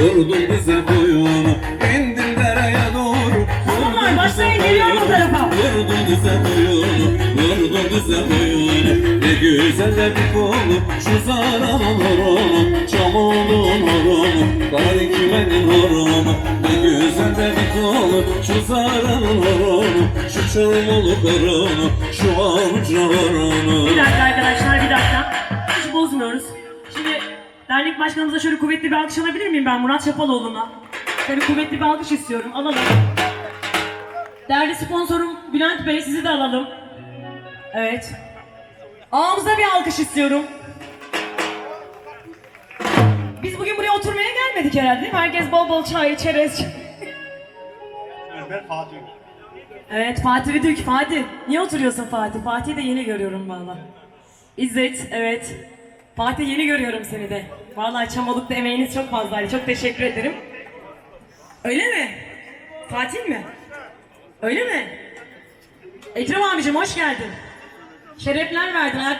Vurdun bize boyunu İndin dereye doğru. Geliyorum bu tarafa. Vurdun bize boyunu Vurdun bize boyunu Ne güzel de bir kolu Şu zaranın horonu Çamolun horonu Kara dikmenin horonu Ne güzel de bir kolu Şu zaranın horonu Şu çamolu horonu Şu avcı horonu Bir dakika dernek başkanımıza şöyle kuvvetli bir alkış alabilir miyim ben Murat Çapaloğlu'na? Şöyle kuvvetli bir alkış istiyorum. Alalım. Değerli sponsorum Bülent Bey sizi de alalım. Evet. Ağamıza bir alkış istiyorum. Biz bugün buraya oturmaya gelmedik herhalde değil mi? Herkes bol bol çay, çerez. Ben Fatih. Evet Fatih Vidük, Fatih. Niye oturuyorsun Fatih? Fatih'i de yeni görüyorum valla. İzzet, evet. Fatih yeni görüyorum seni de. Vallahi Çamoluk'ta emeğiniz çok fazlaydı. Çok teşekkür ederim. Öyle mi? Fatih mi? Öyle mi? Ekrem abicim hoş geldin. Şerefler verdin.